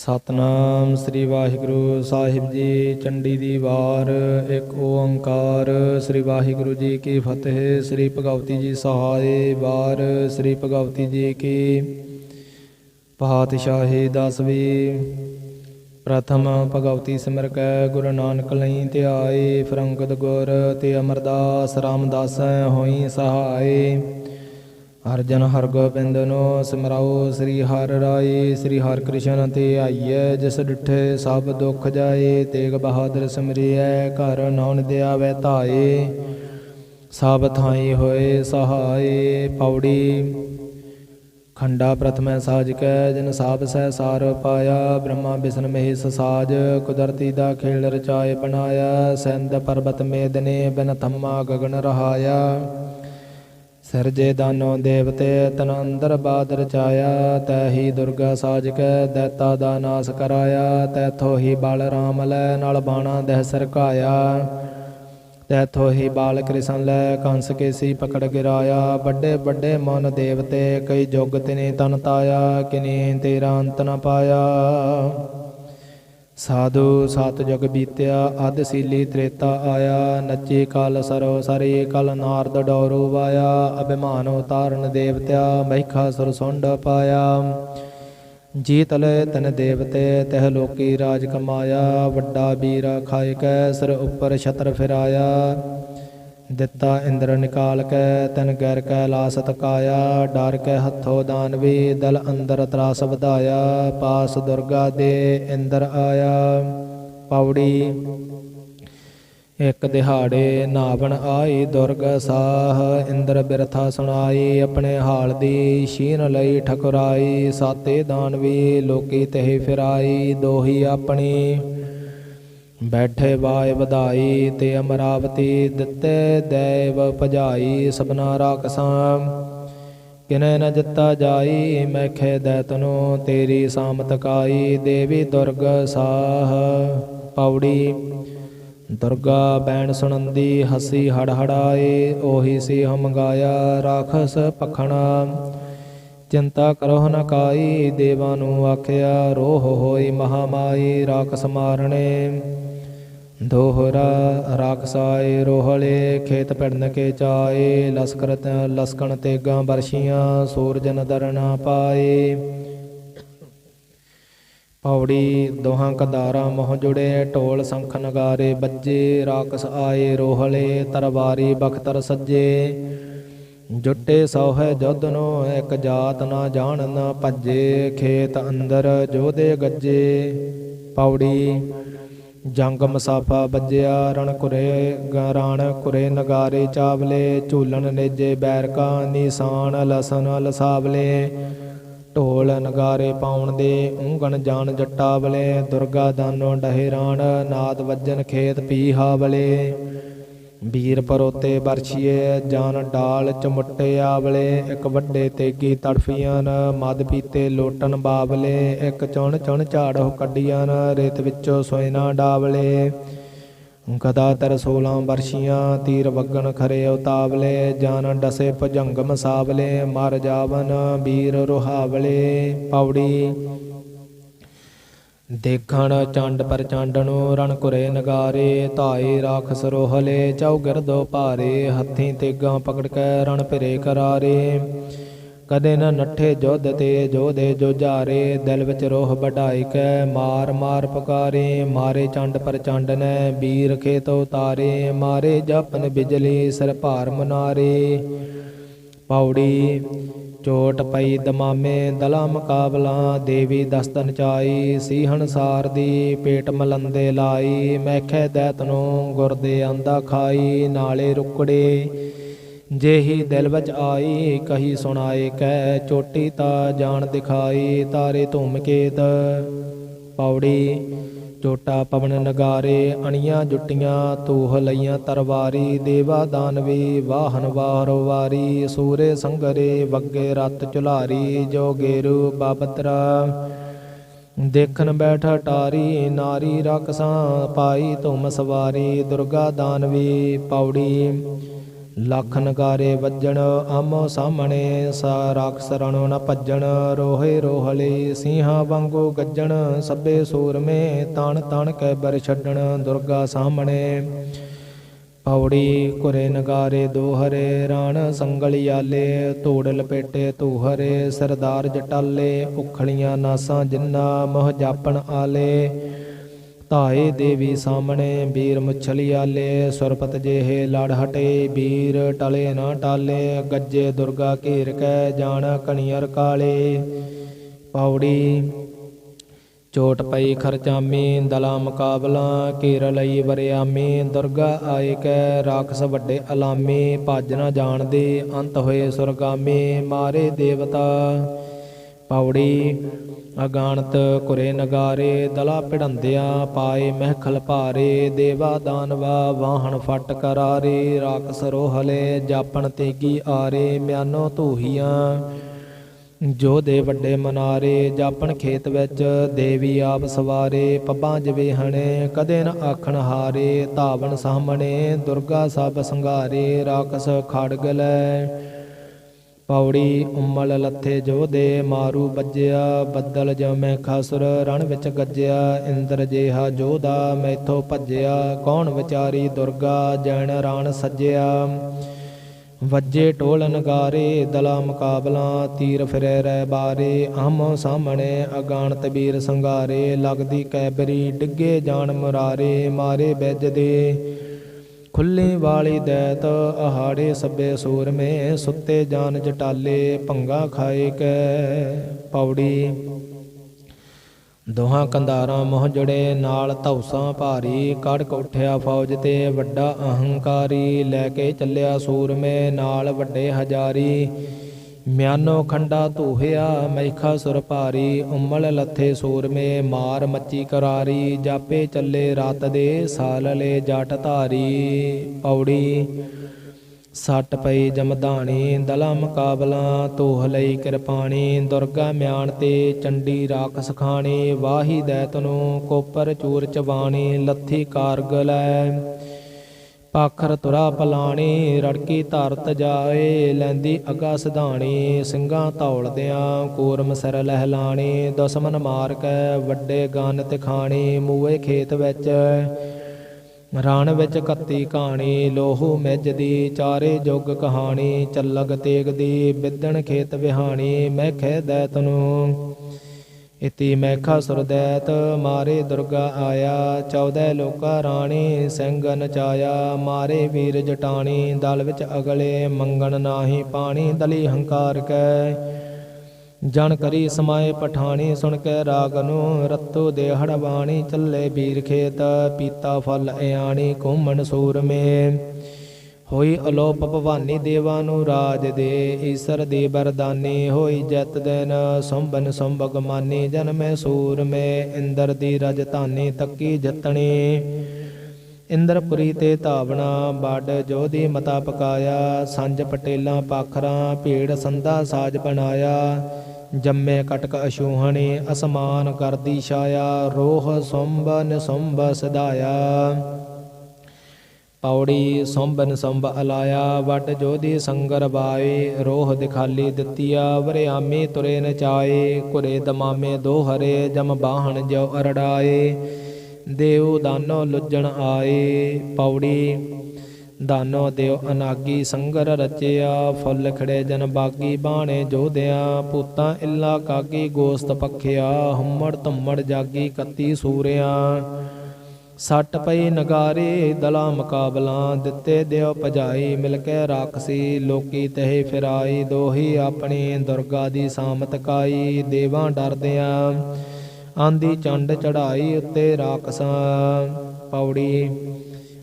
ਸਤਨਾਮ ਸ੍ਰੀ ਵਾਹਿਗੁਰੂ ਸਾਹਿਬ ਜੀ, ਚੰਡੀ ਦੀ ਵਾਰ, ਇੱਕ ਓੰਕਾਰ। ਸ੍ਰੀ ਵਾਹਿਗੁਰੂ ਜੀ ਕੀ ਫਤਿਹ, ਸ੍ਰੀ ਭਗਵਤੀ ਜੀ ਸਹਾਏ ਵਾਰ, ਸ੍ਰੀ ਭਗਵਤੀ ਜੀ ਕੀ ਪਾਤਸ਼ਾਹੀ ਦਸਵੀਂ। ਪ੍ਰਥਮ ਭਗਵਤੀ ਸਿਮਰ ਕੈ ਗੁਰੂ ਨਾਨਕ ਲਈ ਧਿਆਏ, ਫਰੰਗਦ ਗੁਰ ਤੇ ਅਮਰਦਾਸ ਰਾਮਦਾਸ ਹੋਈ ਸਹਾਏ। ਸਹਾਈ ਅਰਜਨ ਹਰਗੋਬਿੰਦ ਨੂੰ ਸਿਮਰਾਓ ਸ੍ਰੀ ਹਰਿ ਰਾਏ, ਸ੍ਰੀ ਹਰਿ ਕ੍ਰਿਸ਼ਨ ਤੇ ਆਈਐ, ਜਿਸ ਡਿਠੇ ਸਭ ਦੁੱਖ ਜਾਏ, ਤੇਗ ਬਹਾਦਰ ਸਿਮਰਿਐ, ਘਰ ਨੌਨ ਦਿਆਵੈ ਧਾਏ। ਸਭ ਥਾਈ ਹੋਏ ਸਹਾਏ, ਪੌੜੀ। ਖੰਡਾ ਪ੍ਰਥਮੈ ਸਾਜ ਕੈ, ਜਿਨ ਸਾਬ ਸਹਿ ਸਾਰ ਪਾਇਆ, ਬ੍ਰਹਮਾ ਵਿਸ਼ਨ ਮਹੇਸ਼ ਸਾਜ। ਕੁਦਰਤੀ ਦਾ ਖੇਲ ਰਚਾਏ ਬਣਾਇਆ, ਸਿੰਧ ਪਰਬਤ ਮੇਦਨੇ ਬਿਨ ਥੰਮਾ ਗਗਨ ਰਹਾਇਆ। ਸਿਰਜੇ ਦਾਨੋ ਦੇਵਤੇ ਤਨ ਅੰਦਰ ਬਾਦ ਰਚਾਇਆ ਤੈਹੀ ਦੁਰਗਾ ਸਾਜਕੈ, ਦੈਤਾ ਦਾ ਨਾਸ ਕਰਾਇਆ ਤੈਥੋ ਹੀ ਬਲ ਰਾਮ ਲੈ, ਨਾਲ ਬਾਣਾ ਦਹਿ ਸਰਕਾਇਆ ਤੈਥੋ ਹੀ ਬਾਲ ਕ੍ਰਿਸ਼ਨ ਲੈ, ਕੰਸ ਕੇਸੀ ਪਕੜ ਗਿਰਾਇਆ। ਵੱਡੇ ਵੱਡੇ ਮਨ ਦੇਵਤੇ, ਕਈ ਜੁਗ ਤਿਨੇ ਤਨ ਤਾਇਆ, ਕਿਨੇ ਤੇਰਾ ਅੰਤ ਨ ਪਾਇਆ। ਸਾਧੂ ਸਤ ਜੁਗ ਬੀਤਿਆ, ਅਧ ਸੀਲੀ ਤ੍ਰੇਤਾ ਆਇਆ, ਨੱਚੇ ਕਲ ਸਰੋ ਸਰੇ ਕਲ ਨਾਰਦ ਡੋਰੂ ਵਾਇਆ, ਅਭਿਮਾਨ ਉਤਾਰਨ ਦੇਵਤਿਆ, ਮਹਿਖਾ ਸੁਰ ਸੁੰਡ ਪਾਇਆ। ਜੀਤ ਲੈ ਤਨ ਦੇਵਤੇ, ਤਹ ਲੋਕੀ ਰਾਜ ਕਮਾਇਆ, ਵੱਡਾ ਵੀਰ ਖਾਇ ਕੈ, ਸਿਰ ਉੱਪਰ ਛਤਰ ਫਿਰਾਇਆ। ਦਿੱਤਾ ਇੰਦਰ ਨਿਕਾਲ ਕੈ, ਤਨ ਗੈਰ ਕੈ ਲਾਸ ਤਕਾਇਆ ਡਰ ਕੈ ਹੱਥੋਂ ਦਾਨਵੀ ਦਲ ਅੰਦਰ ਤਰਾਸ ਵਧਾਇਆ, ਪਾਸ ਦੁਰਗਾ ਦੇ ਇੰਦਰ ਆਇਆ। ਪੌੜੀ ਇੱਕ ਦਿਹਾੜੇ ਨਾਵਣ ਆਈ, ਦੁਰਗ ਸਾਹ ਇੰਦਰ ਬਿਰਥਾ ਸੁਣਾਈ, ਆਪਣੇ ਹਾਲ ਦੀ ਸ਼ੀਨ ਲਈ ਠਕਰਾਈ, ਸਾਤੇ ਦਾਨਵੀ ਲੋਕੀ ਤਹਿ ਫਿਰਾਈ, ਦੋਹੀ ਆਪਣੀ ਬੈਠੇ ਬਾਏ ਵਧਾਈ ਤੇ ਅਮਰਾਵਤੀ ਦਿੱਤੇ ਦੇਵ ਭਜਾਈ ਸਬਨਾ ਰਾਖਸਾਂ। ਕਿਨੈ ਨ ਜਿੱਤਾ ਜਾਈ, ਮੈਖੇ ਦੈਤਨੋ ਤੇਰੀ ਸਾਮਤ ਕਾਈ, ਦੇਵੀ ਦੁਰਗ ਸਾਹ। ਪੌੜੀ, ਦੁਰਗਾ ਬੈਣ ਸੁਣੰਦੀ, ਹਸੀ ਹੜ ਹੜਾਏ ਉਹੀ ਸੀ ਹਮ ਗਾਇਆ, ਰਾਖਸ ਪਖਣਾ। ਚਿੰਤਾ ਕਰੋ ਨ ਕਾਈ, ਦੇਵਾਂ ਨੂੰ ਆਖਿਆ, ਰੋਹ ਹੋਈ ਮਹਾਮਾਈ, ਰਾਖਸ ਮਾਰਣੇ ਦੋਹਰਾ ਰਾਖਸਾਏ ਰੋਹਲੇ, ਖੇਤ ਪਿੜਨ ਕੇ ਚਾਏ, ਲਸਕਰ ਲਸਕਣ ਤੇਗਾਂ ਬਰਸ਼ੀਆਂ ਸੂਰਜ ਨਦਰ ਪਾਏ। ਪੌੜੀ ਦੋਹਾਂ ਕਦਾਰਾਂ ਮੋਹ ਜੁੜੇ, ਢੋਲ ਸੰਖ ਨਗਾਰੇ ਬੱਜੇ ਰਾਕਸ ਆਏ ਰੋਹਲੇ, ਤਰਵਾਰੀ ਬਖਤਰ ਸੱਜੇ। ਜੁੱਟੇ ਸੋਹੈ ਜੁੱਧ ਨੂੰ ਇੱਕ ਜਾਤ ਨਾ ਜਾਣਨ ਭੱਜੇ, ਖੇਤ ਅੰਦਰ ਜੋਦੇ ਗੱਜੇ। ਪੌੜੀ ਜੰਗ ਮਸਾਫਾ ਬੱਜਿਆ ਰਣ ਕੁਰੇ ਗਰਾਣ ਕੁਰੇ ਨਗਾਰੇ ਚਾਵਲੇ, ਝੂਲਣ ਨੇਜੇ, ਬੈਰਕਾ ਨਿਸ਼ਾਨ ਲਸਨ ਲਸਾਵਲੇ। ਢੋਲ ਨਗਾਰੇ ਪਾਉਣ ਦੇ, ਉਂਗਣ ਜਾਣ ਜੱਟਾਵਲੇ। ਦੁਰਗਾ ਦਾਨੋ ਡਹਿਰਾਣ ਨਾਦ ਵੱਜਨ ਖੇਤ ਪੀ ਹਾਵਲੇ। ਵੀਰ ਪਰੋਤੇ ਬਰਛੀਏ, ਜਾਨ ਡਾਲ ਚਮੁੱਟੇ ਆਵਲੇ, ਇੱਕ ਵੱਡੇ ਤੇਗੀ ਤੜਫੀਆਂ ਮਦ ਪੀਤੇ ਲੋਟਨ ਬਾਵਲੇ, ਇੱਕ ਚੁਣ ਚੁਣ ਝਾੜੋ ਕੱਢੀਆਂ ਰੇਤ ਵਿੱਚੋਂ ਸੋਇਨਾ ਡਾਵਲੇ। ਗਦਾ ਤਰ 16 ਵਰਸ਼ੀਆਂ ਤੀਰ ਵਗਣ ਖਰੇ ਉਤਾਵਲੇ, ਜਾਨ ਡਸੇ ਭਜੰਗ ਸਾਵਲੇ, ਮਰ ਜਾਵਨ ਵੀਰ ਰੁਹਾਵਲੇ। ਪੌੜੀ ਦੇਖਣ ਚੰਡ ਪਰ ਚੰਡਣੋ ਰਣ ਕੁਰੇ ਨਗਾਰੇ, ਧਾਏ ਰਾਖਸ ਰੋਹਲੇ, ਚੌਗਰ ਦੋ ਭਾਰੇ, ਹੱਥੀਂ ਤੇਗਾਂ ਪਕੜ ਕੇ ਰਣ ਭਿਰੇ ਕਰਾਰੇ। ਕਦੇ ਨ ਨੱਠੇ ਜੁੱਧ ਤੇ ਜੋਦੇ ਜੋਜਾਰੇ ਦਿਲ ਵਿੱਚ ਰੋਹ ਵਢਾਈ ਕੈ ਮਾਰ ਮਾਰ ਪੁਕਾਰੇ। ਮਾਰੇ ਚੰਡ ਪਰ ਚੰਡ ਨੇ ਵੀਰ ਖੇਤ ਉਤਾਰੇ। ਮਾਰੇ ਜਪਨ ਬਿਜਲੀ, ਸਰ ਭਾਰ ਮਨਾਰੇ। ਪੌੜੀ ਚੋਟ ਪਈ ਦਮਾਮੇ ਦਲਾ ਮੁਕਾਬਲਾ, ਦੇਵੀ ਦਸਤਨ ਚਾਈ, ਸੀਹਣ ਸਾਰ ਦੀ ਪੇਟ ਮਲੰਦੇ ਲਾਈ ਮੈਖੇ ਦੈਤ ਨੂੰ ਗੁਰਦੇ ਆਂਦਾ ਖਾਈ, ਨਾਲੇ ਰੁਕੜੇ ਜੇਹੀ ਦਿਲ ਵਿੱਚ ਆਈ, ਕਹੀ ਸੁਣਾਏ ਕਹਿ ਚੋਟੀ ਤਾ ਜਾਣ ਦਿਖਾਈ, ਤਾਰੇ ਧੂਮ ਕੇਤ ਪੌੜੀ ਚੋਟਾ ਪਵਨ ਨਗਾਰੇ, ਅਣੀਆਂ ਜੁੱਟੀਆਂ ਤੂਹ ਲਈਆਂ ਤਰਵਾਰੀ, ਦੇਵਾ ਦਾਨਵੀ ਵਾਹਨ ਵਾਰੋ ਵਾਰੀ, ਸੂਰੇ ਸੰਗਰੇ, ਵੱਗੇ ਰਤ ਚੁਲਾਰੀ ਜੋਗੇਰੂ ਬਾਬਤਰਾ। ਦੇਖਣ ਬੈਠਾ ਟਾਰੀ ਨਾਰੀ ਰਕਸਾਂ ਪਾਈ ਧੁਮ ਸਵਾਰੀ, ਦੁਰਗਾ ਦਾਨਵੀ ਪੌੜੀ। ਲੱਖ ਨਗਾਰੇ ਵੱਜਣ ਆਮੋ ਸਾਹਮਣੇ ਸਾ ਰਾਖਸ ਰਣੋ ਨ ਭੱਜਣ, ਰੋਹੇ ਰੋਹਲੇ ਸਿੰਘਾਂ ਵਾਂਗੂ ਗੱਜਣ, ਸੱਬੇ ਸੂਰਮੇ ਤਣ ਤਣ ਕੈ ਬਰ ਛੱਡਣ, ਦੁਰਗਾ ਸਾਹਮਣੇ। ਪੌੜੀ ਕੁਰੇ ਨਗਾਰੇ ਦੋਹਰੇ ਰਾਣ ਸੰਗਲਿਆਲੇ ਧੂੜ ਲਪੇਟੇ ਧੂਹਰੇ ਸਰਦਾਰ ਜਟਾਲੇ, ਉਖਲੀਆਂ ਨਾਸਾਂ ਜਿੰਨਾ ਮੋਹ ਜਾਪਣ ਆਲੇ। ਧਾਏ ਦੇਵੀ ਸਾਹਮਣੇ, ਵੀਰ ਮੁਛਲੀਆਲੇ ਸੁਰਪਤ ਜਿਹੇ ਲੜ ਹਟੇ, ਵੀਰ ਟਲੇ ਨਾ ਟਾਲੇ, ਗੱਜੇ ਦੁਰਗਾ ਘੇਰ ਕੈ ਜਾਣ ਕਣੀਅਰ ਕਾਲੇ। ਪੌੜੀ, ਚੋਟ ਪਈ ਖਰਚਾਮੀ, ਦਲਾ ਮੁਕਾਬਲਾ ਘੇਰ ਲਈ ਵਰਿਆਮੀ, ਦੁਰਗਾ ਆਏ ਕੈ, ਰਾਖਸ ਵੱਡੇ ਅਲਾਮੀ, ਭੱਜ ਨਾ ਜਾਣਦੇ ਅੰਤ ਹੋਏ ਸੁਰਗਾਮੀ, ਮਾਰੇ ਦੇਵਤਾ। ਪੌੜੀ ਅਗਾਣਤ ਕੁਰੇ ਨਗਾਰੇ, ਦਲਾ ਪਿੜੰਦਿਆਂ ਪਾਏ ਮਹਿਖਲ ਭਾਰੇ, ਦੇਵਾ ਦਾਨਵਾ ਵਾਹਣ ਫਟ ਕਰਾਰੇ ਰਾਖਸ ਰੋਹਲੇ ਜਾਪਣ ਤੇਗੀ ਆਰੇ, ਮਿਆਨੋ ਧੂਹੀਆਂ। ਜੋ ਦੇ ਵੱਡੇ ਮਨਾਰੇ, ਜਾਪਣ ਖੇਤ ਵਿੱਚ ਦੇਵੀ ਆਪ ਸਵਾਰੇ, ਪੱਬਾਂ ਜਵੇਹਣੇ ਕਦੇ ਨ ਆਖਣ ਹਾਰੇ, ਧਾਵਣ ਸਾਹਮਣੇ, ਦੁਰਗਾ ਸਭ ਸੰਘਾਰੇ, ਰਾਖਸ ਖੜਗ ਲੈ ਪੌੜੀ ਉਮਲ ਲੱਥੇ ਜੋ ਦੇ ਮਾਰੂ ਵੱਜਿਆ ਬੱਦਲ ਜਮੈ ਖਸਰ, ਰਣ ਵਿੱਚ ਗੱਜਿਆ, ਇੰਦਰ ਜੇਹਾ ਜੋਦਾ ਮੈਥੋਂ ਭੱਜਿਆ, ਕੌਣ ਵਿਚਾਰੀ ਦੁਰਗਾ ਜੈਨ ਰਾਣ ਸੱਜਿਆ। ਵੱਜੇ ਢੋਲ ਨਗਾਰੇ, ਦਲਾ ਮੁਕਾਬਲਾ, ਤੀਰ ਫਿਰੈ ਰਹਿ ਬਾਰੇ ਆਮੋ ਸਾਹਮਣੇ ਅਗਾਣਤ ਵੀਰ ਸੰਗਾਰੇ, ਲੱਗਦੀ ਕੈਬਰੀ ਡਿੱਗੇ ਜਾਣ ਮੁਰਾਰੇ, ਮਾਰੇ ਬੈਜ ਦੇ। ਖੁੱਲੇ ਵਾਲੀ ਦੈਤ ਆਹਾੜੇ ਸੱਬੇ ਸੂਰਮੇ, ਸੁੱਤੇ ਜਾਨ ਜਟਾਲੇ ਭੰਗਾ ਖਾਏ ਕੈ ਪੌੜੀ। ਦੋਹਾਂ ਕੰਧਾਰਾਂ ਮੋਹ ਜੜੇ, ਨਾਲ ਧੌਸਾਂ ਭਾਰੀ, ਕੜਕ ਉੱਠਿਆ ਫੌਜ ਤੇ ਵੱਡਾ ਅਹੰਕਾਰੀ, ਲੈ ਕੇ ਚੱਲਿਆ ਸੂਰਮੇ, ਨਾਲ ਵੱਡੇ ਹਜ਼ਾਰੀ। ਮਿਆਨੋ ਖੰਡਾ ਧੂਹਿਆ ਮੈਖਾ ਸੁਰ ਭਾਰੀ, ਉਮਲ ਲੱਥੇ ਸੂਰਮੇ, ਮਾਰ ਮੱਚੀ ਕਰਾਰੀ, ਜਾਪੇ ਚੱਲੇ ਰਾਤ ਦੇ, ਸਾਲ ਲੈ ਜਟ ਧਾਰੀ। ਪੌੜੀ ਸੱਟ ਪਈ ਜਮਦਾਣੀ ਦਲਾ ਮੁਕਾਬਲਾ ਤੋਹ ਲਈ ਕਿਰਪਾਣੀ, ਦੁਰਗਾ ਮਿਆਨ ਤੇ ਚੰਡੀ ਰਾਖਸ ਖਾਣੀ ਵਾਹੀ ਦੈਤ ਨੂੰ ਕੋਪਰ ਚੂਰ ਚਵਾਣੀ ਲੱਥੀ ਕਾਰਗ ਲੈ ਪਾਖਰ ਤੁਰਾ ਪਲਾਣੀ ਰੜਕੀ ਧਰਤ ਜਾਏ, ਲੈਂਦੀ ਅਗਾ ਸਿਧਾਣੀ, ਸਿੰਘਾਂ ਧੌਲਦਿਆਂ ਕੂਰਮ ਸਿਰ ਲਹਿਲਾਣੀ ਦੁਸ਼ਮਨ ਮਾਰ ਕੇ, ਵੱਡੇ ਗਨ ਤਿਖਾਣੀ ਮੂਏ ਖੇਤ ਵਿੱਚ, ਰਣ ਵਿੱਚ ਕੱਤੀ ਕਹਾਣੀ ਲੋਹੂ ਮਿੱਜ ਦੀ, ਚਾਰੇ ਜੁਗ ਕਹਾਣੀ ਚੱਲਗ ਤੇਗ ਦੀ, ਬਿੱਦਣ ਖੇਤ ਵਿਹਾਣੀ, ਮੈਂ ਖੇ ਦੈ ਤਨੂੰ। ਇਤੀ ਮੈਖਾ ਸੁਰਦੈਤ ਮਾਰੇ ਦੁਰਗਾ ਆਇਆ 14 ਲੋਕਾ ਰਾਣੀ ਸਿੰਘ ਨਚਾਇਆ ਮਾਰੇ ਵੀਰ ਜਟਾਣੀ, ਦਲ ਵਿੱਚ ਅਗਲੇ ਮੰਗਣ ਨਾਹੀ ਪਾਣੀ, ਦਲੀ ਹੰਕਾਰ ਕੈ। ਜਨ ਕਰੀ ਸਮਾਏ ਪਠਾਣੀ, ਸੁਣ ਕੇ ਰਾਗ ਨੂੰ, ਰਤੋ ਦੇ ਹੜਵਾਣੀ ਚੱਲੇ ਵੀਰ ਖੇਤ, ਪੀਤਾ ਫਲ ਇਆਣੀ, ਘੁੰਮਣ ਸੂਰਮੇ। ਹੋਈ ਅਲੋਪ ਭਵਾਨੀ ਦੇਵਾਂ ਨੂੰ ਰਾਜ ਦੇ, ਈਸਰ ਦੀ ਬਰਦਾਨੀ ਹੋਈ ਜਤ ਦਿਨ। ਸੰਬਨ ਸੰਭਗ ਮਾਨੀ ਜਨਮੇ ਸੂਰਮੇ, ਇੰਦਰ ਦੀ ਰਜਤਾਨੀ ਤੱਕੀ ਜਤਣੀ। ਇੰਦਰਪੁਰੀ ਤੇ ਧਾਵਣਾ ਬਾਡ ਜੋਦੀ ਮਤਾ ਪਕਾਇਆ। ਸੰਜ ਪਟੇਲਾਂ ਪਾਖਰਾਂ, ਭੀੜ ਸੰਧਾ ਸਾਜ ਬਣਾਇਆ। ਜੰਮੇ ਕਟਕ ਅਸ਼ੂਹਣੀ, ਅਸਮਾਨ ਕਰਦੀ ਛਾਇਆ। ਰੋਹ ਸੰਭ ਨਿਸੰਭ ਸਦਾਇਆ। ਪੌੜੀ ਸੰਭਨ ਸੰਭ ਅਲਾਇਆ, ਵਟ ਜੋਦੀ ਸੰਗਰ ਬਾਏ, ਰੋਹ ਦਿਖਾਲੀ ਦਿੱਤੀਆ, ਵਰਿਆਮੀ ਤੁਰੇ ਨਚਾਏ ਕੁਰੇ ਦਮਾਮੇ ਦੋ ਹਰੇ, ਜਮ ਬਾਹਣ ਜੋ ਅਰੜਾਏ। ਦੇਉ ਦਾਨੋ ਲੁੱਜਣ ਆਏ, ਪੌੜੀ ਦਾਨੋ ਦਿਓ ਅਨਾਗੀ ਸੰਗਰ ਰਚਿਆ, ਫੁੱਲ ਖੜੇ ਜਨ ਬਾਗੀ ਬਾਣੇ ਜੋਧਿਆਂ, ਪੂਤਾਂ ਇੱਲਾ ਕਾਗੀ ਗੋਸਤ ਪਖਿਆ, ਹੰਮੜ ਧੰਮੜ ਜਾਗੀ ਕੱਤੀ ਸੂਰਿਆ। ਸੱਟ ਪਈ ਨਗਾਰੇ, ਦਲਾ ਮੁਕਾਬਲਾਂ ਦਿੱਤੇ ਦਿਓ ਭਜਾਈ, ਮਿਲ ਕੇ ਰਾਖਸੀ, ਲੋਕੀ ਤਹਿ ਫਿਰਾਈ, ਦੋਹੀ ਆਪਣੀ ਦੁਰਗਾ ਦੀ ਸਾਮਤ ਕਾਈ, ਦੇਵਾਂ ਡਰਦਿਆਂ ਆਂਦੀ ਚੰਡ ਚੜਾਈ ਉੱਤੇ ਰਾਖਸਾਂ। ਪੌੜੀ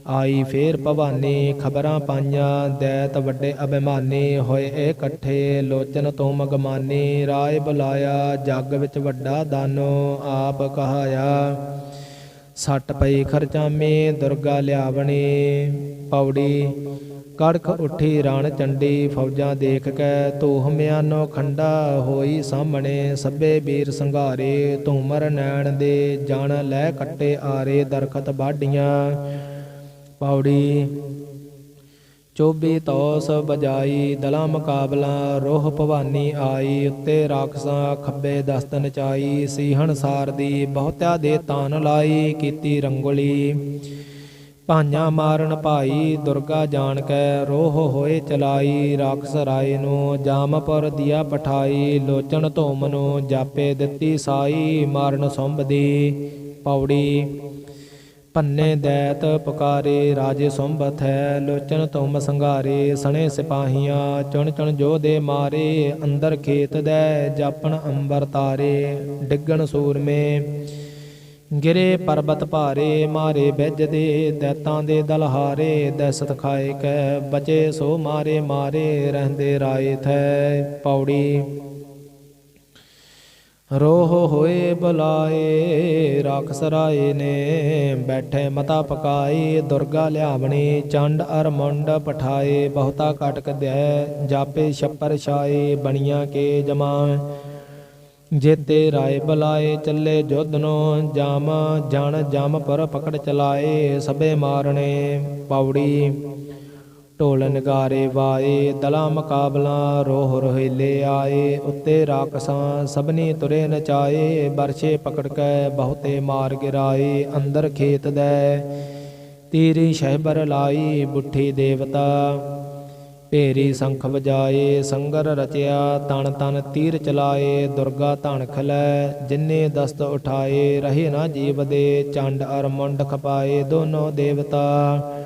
ਆਈ ਫੇਰ ਭਵਾਨੀ, ਖਬਰਾਂ ਪਾਈਆਂ, ਦੈਤ ਵੱਡੇ ਅਭਿਮਾਨੀ, ਹੋਏ ਇਕੱਠੇ ਲੋਚਨ ਤੋਂ ਮਗਮਾਨੀ, ਰਾਏ ਬੁਲਾਇਆ, ਜੱਗ ਵਿੱਚ ਵੱਡਾ ਦਾਨੋ ਆਪ ਕਹਾਇਆ। ਸੱਟ ਪਈ ਖਰਚਾਮੇ ਦੁਰਗਾ ਲਿਆਵਣੀ। ਪੌੜੀ ਕੜਖ ਉੱਠੀ ਰਣ ਚੰਡੀ, ਫੌਜਾਂ ਦੇਖ ਕੇ ਧੂਹ ਮਿਆਨੋ ਖੰਡਾ ਹੋਈ ਸਾਹਮਣੇ। ਸੱਬੇ ਵੀਰ ਸੰਘਾਰੇ ਧੂਮਰ ਨੈਣ ਦੇ, ਜਣ ਲੈ ਕੱਟੇ ਆਰੇ ਦਰਖਤ ਬਾਡੀਆਂ ਪੌੜੀ ਚੋਬੀ ਤੌਸ ਬਜਾਈ, ਦਲਾ ਮੁਕਾਬਲਾ, ਰੋਹ ਭਵਾਨੀ ਆਈ, ਉੱਤੇ ਰਾਖਸਾਂ, ਖੱਬੇ ਦਸਤ ਨਚਾਈ ਸੀਹਣ ਸਾਰ ਦੀ ਬਹੁਤਿਆ ਦੇ ਤਾਨ ਲਾਈ, ਕੀਤੀ ਰੰਗੋਲੀ। ਭਾਈਆਂ ਮਾਰਨ ਭਾਈ, ਦੁਰਗਾ ਜਾਣ ਕੈ, ਰੋਹ ਹੋਏ ਚਲਾਈ, ਰਾਖਸ ਰਾਏ ਨੂੰ ਜਾਮਪੁਰ ਦਿਆ ਪਠਾਈ ਲੋਚਨ ਧੋਮ ਨੂੰ ਜਾਪੇ ਦਿੱਤੀ ਸਾਈ, ਮਾਰਨ ਸੁੰਭ ਦੀ ਪੌੜੀ। ਪੰਨੇ ਦੈਤ ਪੁਕਾਰੇ, ਰਾਜੇ ਸੁੰਭਤ ਹੈ, ਲੋਚਨ ਤੁਮ ਸੰਘਾਰੇ, ਸਣੇ ਸਿਪਾਹੀਆਂ, ਚੁਣ ਚੁਣ ਜੋਧੇ ਮਾਰੇ, ਅੰਦਰ ਖੇਤ ਦੈ, ਜਾਪਣ ਅੰਬਰ ਤਾਰੇ, ਡਿੱਗਣ ਸੂਰਮੇ, ਗਿਰੇ ਪਰਬਤ ਭਾਰੇ, ਮਾਰੇ ਬਿਜ ਦੇ, ਦੈਤਾਂ ਦੇ ਦਲਹਾਰੇ ਦਸਤ ਖਾਏ ਕੈ, ਬਚੇ ਸੋ ਮਾਰੇ ਮਾਰੇ, ਰਹਿੰਦੇ ਰਾਏ ਥੈ, ਪੌੜੀ। ਰੋਹ ਹੋਏ ਬੁਲਾਏ, ਰਾਖਸ ਰਾਏ ਨੇ। ਬੈਠੇ ਮਤਾ ਪਕਾਏ, ਦੁਰਗਾ ਲਿਆਵਣੀ, ਚੰਡ ਅਰਮੁੰਡ ਪਠਾਏ। ਬਹੁਤਾ ਕਟਕ ਦੈ, ਜਾਪੇ ਛੱਪਰ ਛਾਏ, ਬਣੀਆਂ ਕੇ ਜਮਾ। ਜੇਤੇ ਰਾਏ ਬੁਲਾਏ, ਚੱਲੇ ਜੁਧ ਨੂੰ ਜਾਮ, ਜਣ ਜਮ ਪਰ ਪਕੜ ਚਲਾਏ, ਸਭੇ ਮਾਰਣੇ ਪੌੜੀ ਢੋਲ ਨਗਾਰੇ ਵਾਏ, ਦਲਾ ਮੁਕਾਬਲਾ ਰੋਹ ਰੋਹਿਲੇ ਆਏ, ਉੱਤੇ ਰਾਕਸਾਂ ਸਭਨੀ ਤੁਰੇ ਨਚਾਏ, ਬਰਛੇ ਪਕੜ ਕੇ ਬਹੁਤੇ ਮਾਰ ਗਿਰਾਏ, ਅੰਦਰ ਖੇਤ ਦੈ ਤੀਰੀ ਸ਼ਹਿਬਰ ਲਾਈ, ਬੁੱਠੀ ਦੇਵਤਾ ਭੇਰੀ ਸੰਖ ਵਜਾਏ, ਸੰਗਰ ਰਚਿਆ, ਤਨ ਤਨ ਤੀਰ ਚਲਾਏ, ਦੁਰਗਾ ਧਣ ਖਲੈ, ਜਿਨੇ ਦਸਤ ਉਠਾਏ, ਰਹੇ ਨਾ ਜੀਵ ਦੇ, ਚੰਡ ਅਰ ਮੁੰਡ ਖਪਾਏ, ਦੋਨੋਂ ਦੇਵਤਾ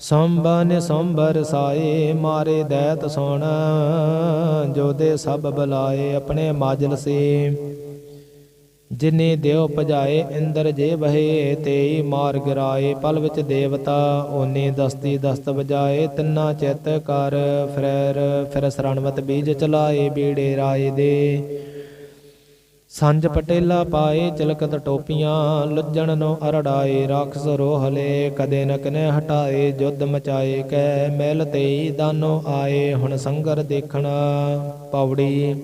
ਸੰਬਨ ਸੰਬਰ ਸਾਏ, ਮਾਰੇ ਦੈਤ ਸੁਣ ਜੋਦੇ ਸਭ ਬੁਲਾਏ ਆਪਣੇ ਮਾਜਲ ਸੇ। ਜਿਨੇ ਦਿਓ ਭਜਾਏ, ਇੰਦਰ ਜੇ ਬਹੇ ਤੇਈ ਮਾਰ ਗਿਰਾਏ ਪਲ ਵਿੱਚ ਦੇਵਤਾ, ਓਨੇ ਦਸਤੀ ਦਸਤ ਵਜਾਏ, ਤਿੰਨਾ ਚਿਤ ਕਰ ਫਰੈਰ, ਫਿਰ ਸਰਣਵਤ ਬੀਜ ਚਲਾਏ, ਬੀੜੇ ਰਾਏ ਦੇ। ਸੰਜ ਪਟੇਲਾ ਪਾਏ ਚਲਕਤ ਟੋਪੀਆਂ, ਲੁੱਜਣ ਨੂੰ ਅਰੜਾਏ, ਰਾਖਸ ਰੋਹਲੇ, ਕਦੇ ਨ ਕਨੇ ਹਟਾਏ, ਜੁੱਧ ਮਚਾਏ, ਕੈ ਮਹਿਲ ਤੇਈ ਦਾਨੋ ਆਏ, ਹੁਣ ਸੰਗਰ ਦੇਖਣ ਪੌੜੀ।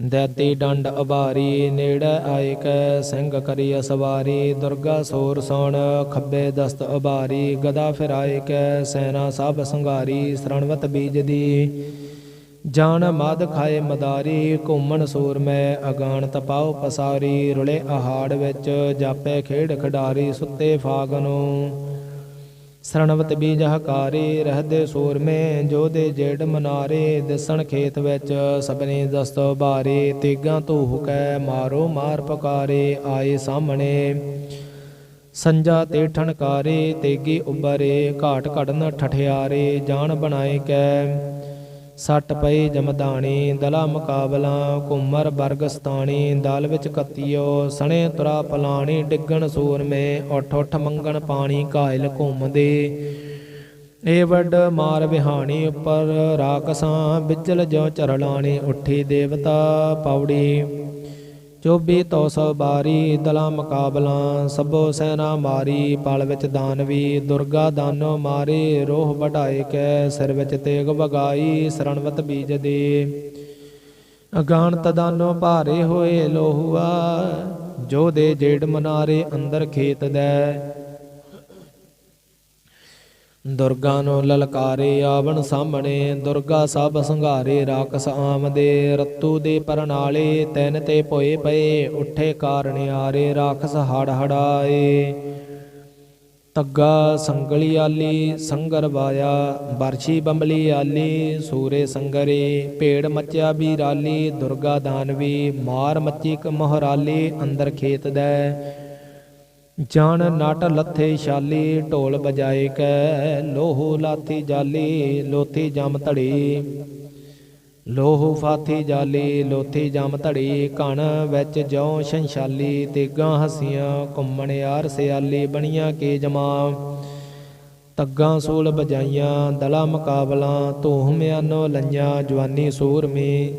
ਦੈਤੀ ਡੰਡ ਅਬਾਰੀ, ਨੇੜੇ ਆਏ, ਕੈ ਸਿੰਘ ਕਰੀ ਅਸਵਾਰੀ, ਦੁਰਗਾ ਸੋਰ ਸੋਣ, ਖੱਬੇ ਦਸਤ ਅਬਾਰੀ, ਗਦਾ ਫਿਰਾਏ, ਕੈ ਸੈਨਾ ਸਭ ਸੰਘਾਰੀ, ਸਰਣਵਤ ਬੀਜ ਦੀ ਜਾਣ ਮਦ ਖਾਏ ਮਦਾਰੀ, ਘੁੰਮਣ ਸੂਰ ਮੈਂ ਅਗਾਣ ਤਪਾਉ ਪਸਾਰੀ, ਰੁਲੇ ਆਹਾੜ ਵਿੱਚ ਜਾਪੇ ਖੇਡ ਖਿਡਾਰੀ, ਸੁੱਤੇ ਫਾਗ ਨੂੰ। ਸਰਣਵਤ ਬੀਜ ਹਕਾਰੇ, ਰਹਦੇ ਸੂਰਮੇ ਜੋਦੇ ਜੇੜ ਮਨਾਰੇ, ਦਿਸਣ ਖੇਤ ਵਿੱਚ ਸਭਨੇ ਦਸਤੋ ਬਾਰੇ ਤੇਗਾ ਧੂਹ ਕੈ ਮਾਰੋ ਮਾਰ ਪਕਾਰੇ, ਆਏ ਸਾਹਮਣੇ। ਸੰਜਾ ਤੇ ਠਣਕਾਰੇ, ਤੇਗੀ ਉਬਰੇ ਘਾਟ ਘੜਨ ਠਠਿਆਰੇ ਜਾਣ ਬਣਾਏ ਕੈ ਸੱਟ ਪਈ ਜਮਦਾਣੀ, ਦਲਾ ਮੁਕਾਬਲਾ ਕੁਮਰ ਬਰਗਸਤਾਣੀ ਦਲ ਵਿੱਚ ਕਤਿਓ, ਸਣੇ ਤੁਰਾ ਪਲਾਣੀ, ਡਿੱਗਣ ਸੂਰਮੇ ਉੱਠ ਉੱਠ ਮੰਗਣ ਪਾਣੀ, ਘਾਇਲ ਘੁੰਮਦੇ। ਏ ਵੱਡ ਮਾਰ ਵਿਹਾਣੀ ਉੱਪਰ ਰਾਕਸਾਂ ਬਿਜਲ ਜੋ ਚਰਲਾਣੀ ਉੱਠੀ ਦੇਵਤਾ ਪੌੜੀ। ਚੋਬੀ ਤੋ ਸੋ ਬਾਰੀ ਦਲਾ ਮੁਕਾਬਲਾ, ਸਭੋ ਸੈਨਾ ਮਾਰੀ, ਪਲ ਵਿੱਚ ਦਾਨਵੀ ਦੁਰਗਾ ਦਾਨੋ ਮਾਰੇ, ਰੋਹ ਵਢਾਏ ਕੈ, ਸਿਰ ਵਿੱਚ ਤੇਗ ਵਗਾਈ, ਸਰਣਵਤ ਬੀਜ ਦੇ ਅਗਾਨ ਤਦਾਨੋ ਭਾਰੇ ਹੋਏ ਲੋਹੁਆ ਜੋ ਦੇ ਜੇੜ ਮਨਾਰੇ ਅੰਦਰ ਖੇਤ ਦੈ। ਦੁਰਗਾ ਨੂੰ ਲਲਕਾਰੇ ਆਵਣ ਸਾਹਮਣੇ, ਦੁਰਗਾ ਸਭ ਸੰਘਾਰੇ ਰਾਕਸ ਆਮਦੇ ਰਤੂ ਦੇ ਪਰਨਾਲੇ, ਤੈਨ ਤੇ ਭੋਏ ਪਏ, ਉੱਠੇ ਕਾਰਣਿਆਰੇ ਰਾਖਸ ਹੜ ਹੜਾਏ। ਤੱਗਾ ਸੰਗਲੀ ਆਲੀ, ਸੰਗਰ ਵਾਇਆ, ਬਰਛੀ ਬੰਬਲੀ ਆਲੀ, ਸੂਰੇ ਸੰਗਰੇ, ਭੇੜ ਮੱਚਿਆ ਵੀ ਰਾਲੀ ਦੁਰਗਾ ਦਾਨਵੀ, ਮਾਰ ਮੱਚੀ ਕ ਮਹਰਾਲੀ, ਅੰਦਰ ਖੇਤ ਦੈ। ਜਾਣ ਨਟ ਲੱਥੇ ਛਾਲੀ, ਢੋਲ ਬਜਾਏ ਕੈ, ਲੋਹੂ ਲਾਥੀ ਜਾਲੀ, ਲੋਥੀ ਜਮ ਧੜੀ। ਲੋਹੂ ਫਾਥੀ ਜਾਲੀ, ਲੋਥੀ ਜਮ ਧੜੀ ਕਣ ਵਿੱਚ ਜਉ ਸੰਸ਼ਾਲੀ ਤੇਗਾਂ ਹਸੀਆਂ, ਘੁੰਮਣ ਯਾਰ ਸਿਆਲੀ, ਬਣੀਆਂ ਕੇ ਜਮਾ। ਤੱਗਾਂ ਸੂਲ ਬਜਾਈਆਂ ਦਲਾ ਮੁਕਾਬਲਾ ਧੂਹ ਮਿਆਨੋ ਲਈਆਂ, ਜਵਾਨੀ ਸੂਰਮੀ।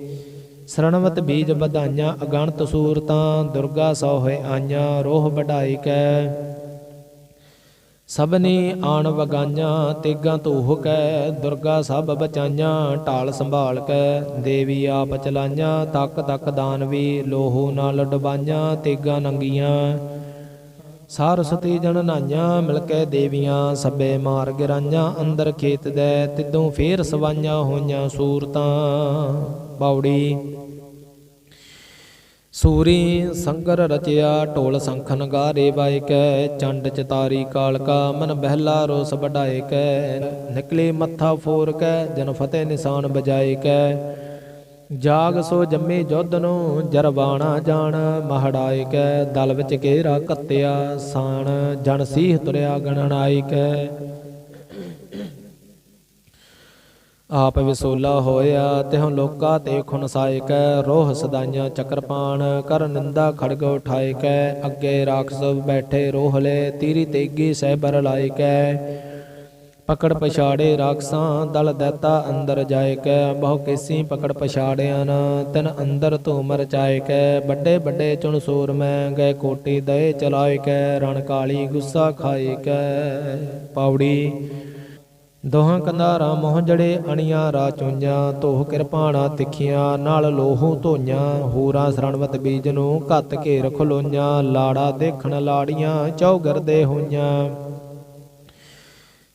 ਸਰਣਵਤ ਬੀਜ ਵਧਾਈਆਂ, ਅਗਣਤ ਸੂਰਤਾਂ ਦੁਰਗਾ ਸੋ ਹੋਏ ਆਈਆਂ, ਰੋਹ ਵਢਾਈ ਕੈ। ਸਭਨੀ ਆਣ ਵਗਾਈਆਂ, ਤੇਗਾਂ ਧੂਹ ਕੈ, ਦੁਰਗਾ ਸਭ ਬਚਾਈਆਂ, ਢਾਲ ਸੰਭਾਲ ਕੈ। ਦੇਵੀ ਆਪ ਚਲਾਈਆਂ, ਤੱਕ ਤੱਕ ਦਾਨਵੀ ਲੋਹੂ ਨਾਲ ਡਬਾਈਆਂ, ਤੇਗਾਂ ਨੰਗੀਆਂ। ਸਰਸਤੀ ਜਨ ਨਾਈਆਂ, ਮਿਲ ਕੇ ਦੇਵੀਆਂ, ਸਭੇ ਮਾਰ ਗਿਰਾਈਆਂ, ਅੰਦਰ ਖੇਤ ਦੇ ਤਿੱਦੋਂ ਫੇਰ ਸਵਾਈਆਂ ਹੋਈਆਂ ਸੂਰਤਾਂ। ਪੌੜੀ ਸੂਰੀ ਸੰਗਰ ਰਚਿਆ, ਢੋਲ ਸੰਖ ਨਗਾਰੇ ਵਾਇ ਕੈ, ਚੰਡ ਚਤਾਰੀ ਕਾਲਕਾ ਮਨ ਬਹਿਲਾ ਰੋਸ ਵਡਾਏ ਕੈ। ਨਿਕਲੇ ਮੱਥਾ ਫੋਰ ਕੈ, ਜਨ ਫਤਿਹ ਨਿਸ਼ਾਨ ਬਜਾਏ ਕੈ। ਜਾਗ ਸੋ ਜੰਮੇ ਜੁੱਧ ਨੂੰ, ਜਰਵਾਣਾ ਜਾਣ, ਮਹੜਾਏ ਕੈ। ਦਲ ਵਿੱਚ ਘੇਰਾ ਕੱਤਿਆ, ਸਾਣ, ਜਨ ਸੀਹ ਤੁਰਿਆ ਗਣਨਾਈ ਕੈ। ਆਪ ਵਿਸੋਲਾ ਹੋਇਆ ਤਿਹੁ ਲੋਕਾ ਤੇ ਖੁਨਸਾਇ ਸਾਇਕੈ, ਰੋਹ ਸਦਾਈਆਂ ਚਕਰਪਾਨ ਕਰ ਨਿੰਦਾ ਖੜਗ ਉਠਾਇ ਕੈ ਅੱਗੇ ਰਾਖਸ ਬੈਠੇ ਰੋਹਲੇ ਤੀਰੀ ਤੇਗੀ ਸਹਿਬਰ ਲਾਇਕੈ। ਪਕੜ ਪਛਾੜੇ ਰਾਖਸਾਂ, ਦਲ ਦੈਤਾ ਅੰਦਰ ਜਾਏ ਕੈ ਬਹੁ ਕੇਸੀ ਪਕੜ ਪਛਾੜਿਆਨ ਤਿਨ ਅੰਦਰ ਧੂਮਰ ਚਾਏ ਕੈ ਵੱਡੇ ਵੱਡੇ ਚੁਣ ਸੂਰ ਮੈਂ, ਗਏ ਕੋਟੀ ਦਏ ਚਲਾਏ ਕੈ ਰਣ ਕਾਲੀ ਗੁੱਸਾ ਖਾਏ ਕੈ ਪਾਉੜੀ ਦੋਹਾਂ ਕੰਧਾਰਾਂ ਮੋਹ ਜੜੇ, ਅਣੀਆਂ ਰਾ ਚੁੰਝਾਂ, ਧੋਹ ਕਿਰਪਾਣਾ ਤਿੱਖੀਆਂ, ਨਾਲ ਲੋਹੂ ਧੋਈਆਂ, ਹੂਰਾ ਸਰਣਵਤ ਬੀਜ ਨੂੰ ਘੱਤ ਘੇਰ ਖਲੋਈਆਂ ਲਾੜਾ ਦੇਖਣ ਲਾੜੀਆਂ, ਚੌਗਰ ਦੇ ਹੋਈਆਂ।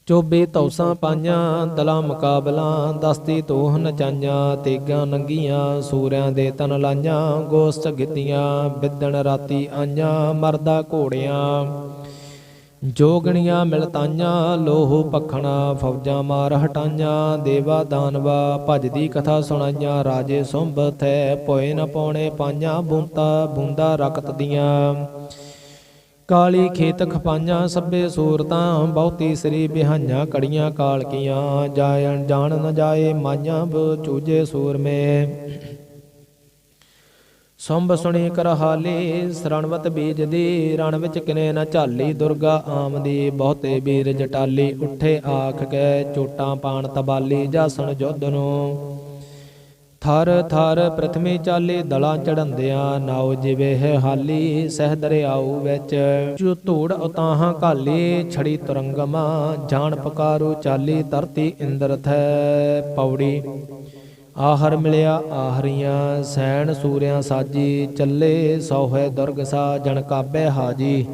ਚੋਬੇ ਤੌਸਾਂ ਪਾਈਆਂ, ਦਲਾ ਮੁਕਾਬਲਾਂ, ਦਸਤੀ ਤੋਹ ਨਚਾਈਆਂ, ਤੇਗਾਂ ਨੰਗੀਆਂ, ਸੂਰਿਆਂ ਦੇ ਤਨ ਲਾਈਆਂ, ਗੋਸਤ ਗਿੱਧੀਆਂ, ਬਿੱਦਣ ਰਾਤੀ ਆਈਆਂ, ਮਰਦਾ ਘੋੜਿਆਂ। ਜੋਗਣੀਆਂ ਮਿਲਤਾਈਆਂ, ਲੋਹ ਪਖਣਾ, ਫੌਜਾਂ ਮਾਰ ਹਟਾਈਆਂ, ਦੇਵਾ ਦਾਨਵਾ ਭਜਦੀ ਕਥਾ ਸੁਣਾਈਆਂ, ਰਾਜੇ ਸੁੰਭ ਥੈ ਪੋਏ ਨ ਪੌਣੇ ਪਾਈਆਂ, ਬੂੰਤਾ ਬੂੰਦਾ ਰਕਤ ਦੀਆਂ। ਕਾਲੀ ਖੇਤ ਖਪਾਈਆਂ, ਸਭੇ ਸੂਰਤਾਂ, ਬਹੁਤੀ ਸ੍ਰੀ ਬਿਹਾਈਆਂ, ਕੜੀਆਂ ਕਾਲਕੀਆਂ, ਜਾਇਣ ਜਾਣ ਨ ਜਾਏ, ਮਾਈਆਂ ਚੂਜੇ ਸੂਰਮੇ। ਸੰਭ ਸੁਣੀ ਕਰ ਹਾਲੀ, ਸਰਣਵਤ ਬੀਜ ਦੀ ਰਣ ਵਿੱਚ ਕਿਨੇ ਨ ਝਾਲੀ, ਦੁਰਗਾ ਆਮਦੀ, ਬਹੁਤੇ ਵੀਰ ਜਟਾਲੀ, ਉੱਠੇ ਆਖ ਕੇ ਚੋਟਾਂ ਪਾਣ ਤਬਾਲੀ, ਜਾਸਣ ਜੁੱਧ ਨੂੰ। ਥਰ ਥਰ ਪ੍ਰਥਮੇ ਚਾਲੇ, ਦਲਾਂ ਚੜੰਦਿਆਂ ਨਾਉ ਜਿਵੇ ਹੈ ਹਾਲੀ, ਸਹਿ ਦਰਿਆਉ ਵਿੱਚ। ਜੋ ਧੂੜ ਉਤਾਹਾਂ ਕਾਲੀ ਛੜੀ ਤੁਰੰਗਮਾ, ਜਾਣ ਪਕਾਰੂ ਚਾਲੀ, ਧਰਤੀ ਇੰਦਰ ਥੈ ਪੌੜੀ। ਆਹਰ ਮਿਲਿਆ, ਆਹਰੀਆਂ ਸੈਣ ਸੂਰਿਆਂ ਸਾਜੀ, ਚੱਲੇ ਸੋਹੇ ਦੁਰਗ ਸਾ ਜਣ ਕਾਬੇ ਹਾਜੀ।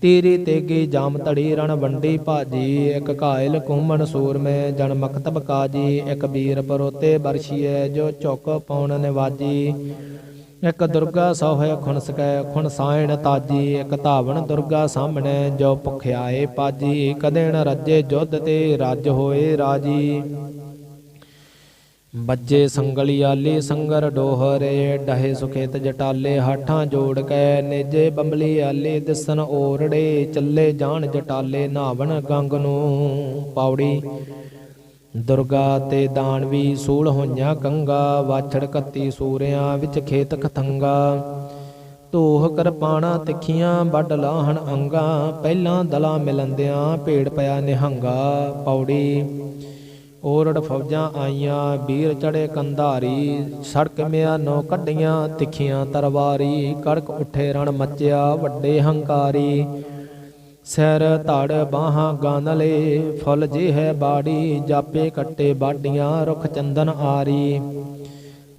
ਤੇਰੀ ਤੇਗੀ ਜਾਮ ਧੜੀ ਰਣ ਵੰਡੀ ਭਾਜੀ, ਇੱਕ ਕਾਇਲ ਕੁਮਨ ਸੂਰ ਮੇ ਜਨ ਮਕਤਬ ਕਾਜੀ, ਇੱਕ ਵੀਰ ਪਰੋਤੇ ਬਰਸ਼ੀਏ ਜੋ ਚੁੱਕ ਪੌਣ ਨਿਵਾਜੀ। ਇੱਕ ਦੁਰਗਾ ਸੋਹੇ ਖੁਣ ਸਕੈ ਖੁਣ ਤਾਜੀ, ਇੱਕ ਧਾਵਣ ਦੁਰਗਾ ਸਾਹਮਣੇ ਜੋ ਭੁਖਿਆਏ ਪਾਜੀ। ਕਦੇ ਨ ਰੱਜੇ ਜੁੱਧ ਤੇ ਰੱਜ ਹੋਏ ਰਾਜੀ। ਬੱਜੇ ਸੰਗਲੀਆਲੀ ਸੰਗਰ ਡੋਹਰੇ, ਡਹੇ ਸੁਖੇਤ ਜਟਾਲੇ, ਹਾਠਾਂ ਜੋੜ ਕੇ ਨੇਜੇ ਬੰਬਲੀ ਆਲੇ ਦਿਸਨ ਓਰੜੇ, ਚੱਲੇ ਜਾਣ ਜਟਾਲੇ, ਨਾਵਣ ਗੰਗ ਨੂੰ ਪਾਉੜੀ ਦੁਰਗਾ ਤੇ ਦਾਨਵੀ ਸੂਲ ਹੋਈਆਂ ਕੰਗਾ, ਵਾਛੜ ਕੱਤੀ ਸੂਰਿਆਂ ਵਿੱਚ ਖੇਤ ਖਤੰਗਾ ਧੋਹ ਕਰਪਾਣਾ ਤਿੱਖੀਆਂ ਵੱਡ ਲਾਹਣ ਅੰਗਾ, ਪਹਿਲਾਂ ਦਲਾ ਮਿਲੰਦਿਆਂ ਭੇੜ ਪਿਆ ਨਿਹੰਗਾ ਪੌੜੀ ਓਰੜ ਫੌਜਾਂ ਆਈਆਂ ਵੀਰ ਚੜੇ ਕੰਧਾਰੀ, ਸੜਕ ਮਿਆ ਨੋ ਕੱਢੀਆਂ ਤਿੱਖੀਆਂ ਤਰਵਾਰੀ ਕੜਕ ਉੱਠੇ ਰਣ ਮੱਚਿਆ ਵੱਡੇ ਹੰਕਾਰੀ। ਸਿਰ ਧੜ ਬਾਹਾਂ ਗਾਨਲੇ ਫੁੱਲ ਜੇ ਹੈ ਬਾੜੀ, ਜਾਪੇ ਕੱਟੇ ਬਾਡੀਆਂ ਰੁਖ ਚੰਦਨ ਆਰੀ।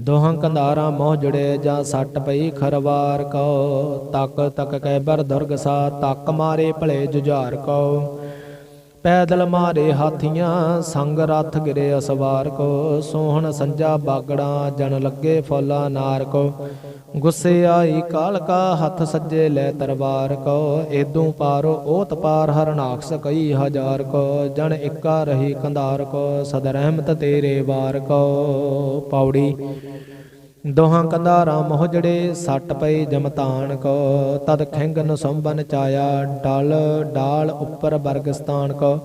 ਦੋਹਾਂ ਕੰਧਾਰਾਂ ਮੋਹ ਜੜੇ ਜਾਂ ਸੱਟ ਪਈ ਖਰਵਾਰ ਕੋ, ਤੱਕ ਤੱਕ ਕੈ ਬਰ ਦੁਰਗ ਸਾ ਤੱਕ ਮਾਰੇ ਭਲੇ ਜੁਝਾਰ ਕੋ। ਪੈਦਲ ਮਾਰੇ ਹਾਥੀਆਂ, ਸੰਗ ਰਥ ਗਿਰੇ ਅਸਵਾਰ ਕੋ, ਸੋਹਣ ਸੰਜਾ ਬਾਗੜਾ, ਜਨ ਲੱਗੇ ਫੁੱਲਾ ਨਾਰ ਕੋ। ਗੁੱਸੇ ਆਈ ਕਾਲਕਾ ਹੱਥ ਸੱਜੇ ਲੈ ਤਰਵਾਰ ਕੋ, ਏਦੂ ਪਾਰੋ ਓਤ ਪਾਰ ਹਰਨਾਕਸ ਕਈ ਹਜ਼ਾਰ ਕੋ। ਜਨ ਇੱਕਾ ਰਹੀ ਕੰਧਾਰ ਕੋ, ਸਦ ਰਹਿਮਤ ਤੇਰੇ ਵਾਰ ਕੋ। ਪੌੜੀ ਦੋਹਾਂ ਕੰਧਾਰਾਂ ਮੋਹ ਜੜੇ ਸੱਟ ਪਈ ਜਮਤਾਨ ਕੋ। ਤਦ ਖੈਂਗਨ ਸੰਬਨ ਚਾਇਆ, ਡਲ ਡਾਲ ਉੱਪਰ ਬਰਗਸਤਾਨ ਕੋ।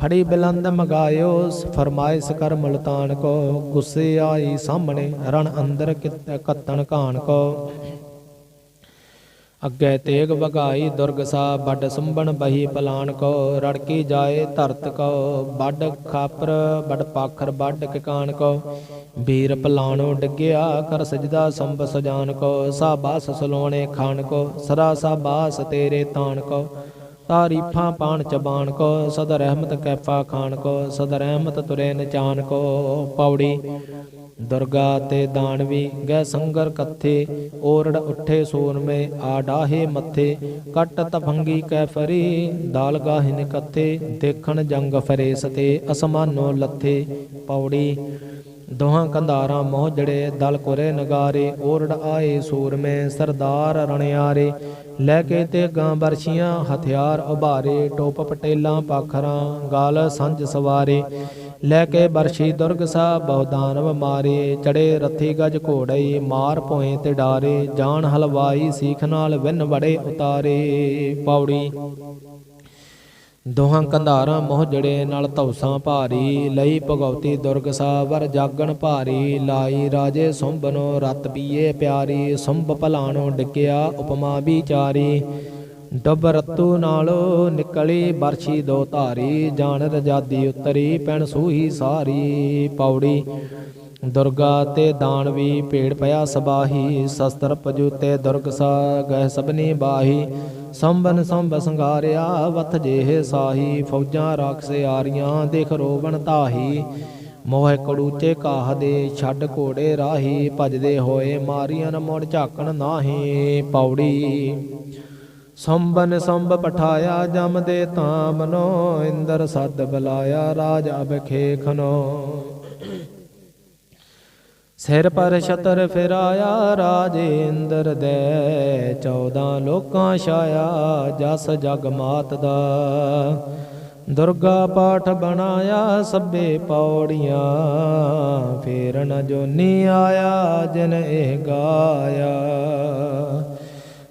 ਫੜੀ ਬਿਲੰਦ ਮਗਾਇਓ, ਫਰਮਾਇਸ ਕਰ ਮੁਲਤਾਨ ਕੋ। ਗੁੱਸੇ ਆਈ ਸਾਹਮਣੇ, ਰਣ ਅੰਦਰ ਕੱਤਣ ਕਾਨ ਕੋ। ਅੱਗੇ ਤੇਗ ਵਗਾਈ ਦੁਰਗ ਸਾ ਵੱਡ ਸੰਬਣ ਬਹੀ ਪਲਾਨ ਕੋ, ਰੜਕੀ ਜਾਏ ਧਰਤ ਕੋ, ਵੱਡ ਖਾਪਰ, ਵੱਡ ਪਾਖਰ, ਵੱਡ ਕਿਕਾਨ ਕੋ। ਵੀਰ ਪਲਾਣੋ ਡਿੱਗਿਆ ਕਰ ਸਜਦਾ ਸੰਭ ਸਜਾਨ ਕੋ, ਸਾਬਾਸ ਸਲੋਣੇ ਖਾਨ ਕੋ, ਸਦਾ ਸਾਬਾਸ ਤੇਰੇ ਤਾਨ ਕੋ। ਤਾਰੀਫਾਂ ਪਾਣ ਚਬਾਨ ਕੋ, ਸਦ ਰਹਿਮਤ ਕੈਫਾ ਖਾਨ ਕੋ, ਸਦ ਰਹਿਮਤ ਤੁਰੇ ਨਚਾਨ ਕੋ। ਪੌੜੀ ਦੁਰਗਾ ਤੇ ਦਾਨਵੀ ਗਹਿ ਸੰਗਰ ਕੱਥੇ, ਓਰੜ ਉੱਠੇ ਸੂਰਮੇ ਆ ਡਾਹੇ ਮੱਥੇ, ਕੱਟ ਤਫੰਗੀ ਕੈ ਫਰੀ, ਦਾਲ ਗਾਹਿਨ ਕੱਥੇ, ਦੇਖਣ ਜੰਗ ਫਰੇਸ ਤੇ ਅਸਮਾਨੋ ਲੱਥੇ, ਪੌੜੀ ਦੋਹਾਂ ਕੰਧਾਰਾਂ ਮੋਹ ਜੜੇ, ਦਲ ਕੁਰੇ ਨਗਾਰੇ, ਓਰੜ ਆਏ ਸੂਰਮੇ ਸਰਦਾਰ ਰਣਿਆਰੇ, ਲੈ ਕੇ ਤੇ ਗਾਂ ਬਰਸ਼ੀਆਂ ਹਥਿਆਰ ਉਭਾਰੇ, ਟੋਪ ਪਟੇਲਾਂ ਪਾਖਰਾਂ, ਗਾਲ ਸੰਜ ਸਵਾਰੇ ਲੈ ਕੇ ਬਰਸ਼ੀ ਦੁਰਗ ਸਾਹਿਬ ਬਹੁਦਾਨਵ ਮਾਰੇ, ਚੜੇ ਰੱਥੀ ਗਜ ਘੋੜਈ, ਮਾਰ ਭੋਏ ਤੇ ਡਾਰੇ, ਜਾਨ ਹਲਵਾਈ ਸੀਖ ਨਾਲ ਵਿਨ ਵੜੇ ਉਤਾਰੇ। ਪੌੜੀ। ਦੋਹਾਂ ਕੰਧਾਰਾਂ ਮੋਹ ਜੜੇ, ਨਾਲ ਧੌਸਾਂ ਭਾਰੀ, ਲਈ ਭਗਉਤੀ ਦੁਰਗ ਸਾਵਰ ਜਾਗਣ ਭਾਰੀ। ਲਾਈ ਰਾਜੇ ਸੁੰਭਨੋ ਰਤ ਪੀਏ ਪਿਆਰੀ ਸੁੰਭ ਭਲਾਣੋ ਡਿੱਕਿਆ ਉਪਮਾ ਵਿਚਾਰੀ। ਡੱਬ ਰਤੂ ਨਾਲੋਂ ਨਿਕਲੀ ਬਰਛੀ ਦੋ ਧਾਰੀ ਜਾਣ ਰਜਾਦੀ ਉਤਰੀ, ਪੈਣ ਸੂਹੀ ਸਾਰੀ ਪੌੜੀ। ਦੁਰਗਾ ਤੇ ਦਾਨਵੀ ਭੇੜ ਪਿਆ ਸਬਾਹੀ, ਸ਼ਸਤਰ ਪਜੂਤੇ ਦੁਰਗ ਸਾ ਗਹਿ ਸਭਨੀ ਬਾਹੀ। ਸੰਬਨ ਸੰਬ ਸੰਗਾਰਿਆ ਵਤ ਜੇਹ ਸਾਹੀ, ਫੌਜਾਂ ਰਾਖਸੇ ਆਰੀਆਂ, ਦੇਖ ਰੋਵਣ ਤਾਹੀ ਮੋਹ ਕੜੂਚੇ ਕਾਹ ਦੇ ਛੱਡ ਘੋੜੇ ਰਾਹੀ, ਭਜਦੇ ਹੋਏ ਮਾਰੀਆਂ ਨ ਮੁੜ ਝਾਕਣ ਨਾਹੀ ਪੌੜੀ। ਸੰਬਨ ਸੰਭ ਪਠਾਇਆ ਜਮ ਦੇ ਤਾਮਨੋ ਇੰਦਰ ਸੱਦ ਬੁਲਾਇਆ ਰਾਜ ਅਬਖੇਖਨੋ ਸਿਰ ਪਰ ਛਤਰ ਫਿਰਾਇਆ ਰਾਜੇਂਦਰ ਦੇ 14 ਲੋਕਾਂ ਛਾਇਆ ਜਸ ਜਗ ਮਾਤ ਦਾ। ਦੁਰਗਾ ਪਾਠ ਬਣਾਇਆ ਸਭੇ ਪੌੜੀਆਂ, ਫੇਰਨ ਜੋਨੀ ਆਇਆ ਜਿਨ ਇਹ ਗਾਇਆ।